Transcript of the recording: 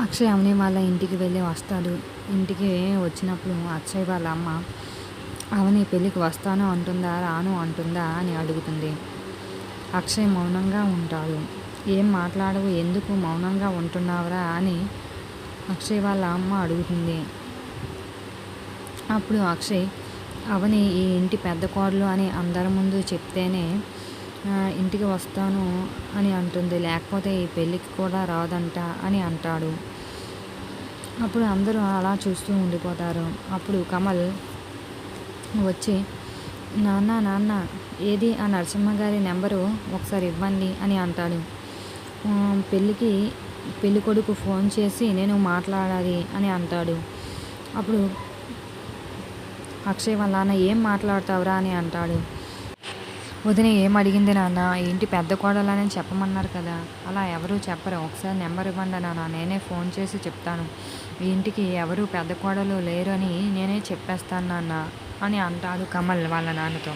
అక్షయ్ అవని వాళ్ళ ఇంటికి వెళ్ళి వస్తాడు. ఇంటికి వచ్చినప్పుడు అక్షయ్ వాళ్ళ అమ్మ అవని పెళ్ళికి వస్తాను అంటుందా రాను అంటుందా? అని అడుగుతుంది. అక్షయ్ మౌనంగా ఉంటాడు. ఏం మాట్లాడవు ఎందుకు మౌనంగా ఉంటున్నావురా? అని అక్షయ్ వాళ్ళ అమ్మ అడుగుతుంది. అప్పుడు అక్షయ్ అవని ఈ ఇంటి పెద్ద కోడలు అని అందరి ముందు చెప్తేనే ఇంటికి వస్తాను అని అంటుంది. లేకపోతే ఈ పెళ్ళికి కూడా రాదంట అని అంటాడు. అప్పుడు అందరూ అలా చూస్తూ ఉండిపోతారు. అప్పుడు కమల్ వచ్చి నాన్న నాన్న ఏది ఆ నరసింహ గారి నెంబరు ఒకసారి ఇవ్వండి అని అంటాడు. పెళ్ళికి పెళ్ళి కొడుకు ఫోన్ చేసి నేను మాట్లాడాలి అని అంటాడు. అప్పుడు అక్షయ్ వాళ్ళ నాన్న ఏం మాట్లాడతావురా అని అంటాడు. వదిన ఏం అడిగింది నాన్న? ఏంటి పెద్ద కోడలని చెప్పమన్నారు కదా. అలా ఎవరు చెప్పరు. ఒకసారి నెంబర్ ఇవ్వండి నాన్న. నేనే ఫోన్ చేసి చెప్తాను. ఇంటికి ఎవరు పెద్ద కోడలు లేరు అని నేనే చెప్పేస్తాను నాన్న అని అంటాడు కమల్ వాళ్ళ నాన్నతో.